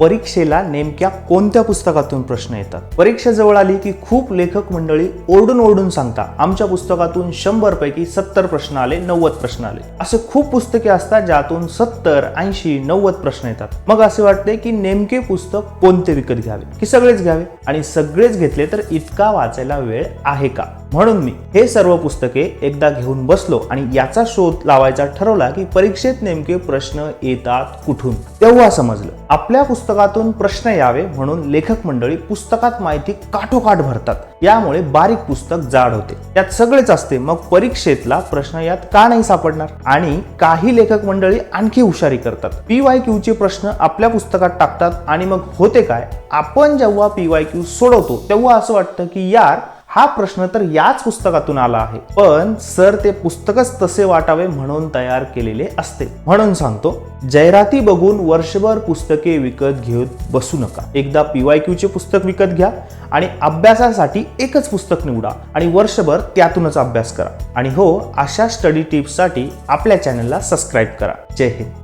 परीक्षेला नेमक्या कोणत्या पुस्तकातून प्रश्न येतात? परीक्षा जवळ आली की खूप लेखक मंडळी ओरडून ओरडून सांगता आमच्या पुस्तकातून शंभर पैकी सत्तर प्रश्न आले नव्वद प्रश्न आले. असे खूप पुस्तके असतात ज्यातून सत्तर ऐंशी नव्वद प्रश्न येतात. मग असे वाटते की नेमके पुस्तक कोणते विकत घ्यावे? की सगळेच घ्यावे? आणि सगळेच घेतले तर इतका वाचायला वेळ आहे का? म्हणून मी हे सर्व पुस्तके एकदा घेऊन बसलो आणि याचा शोध लावायचा ठरवला की परीक्षेत नेमके प्रश्न येतात कुठून? तेव्हा समजलं. आपल्या पुस्तकातून प्रश्न यावे म्हणून लेखक मंडळी पुस्तकात माहिती काठोकाठ भरतात. यामुळे बारीक पुस्तक जाड होते. त्यात सगळेच असते मग परीक्षेतला प्रश्न यात का नाही सापडणार? आणि काही लेखक मंडळी आणखी हुशारी करतात. पी वाय क्यू चे प्रश्न आपल्या पुस्तकात टाकतात आणि मग होते काय? आपण जेव्हा पी वाय क्यू सोडवतो तेव्हा असं वाटतं की यार हा प्रश्न तर याच पुस्तकातून आला आहे. पण सर ते पुस्तकच तसे वाटावे म्हणून तयार केलेले असते. म्हणून सांगतो जाहिराती बघून वर्षभर पुस्तके विकत घेत बसू नका. एकदा पीवाय क्यूचे पुस्तक विकत घ्या आणि अभ्यासासाठी एकच पुस्तक निवडा आणि वर्षभर त्यातूनच अभ्यास करा. आणि हो अशा स्टडी टिप्ससाठी आपल्या चॅनलला सबस्क्राईब करा. जय हिंद.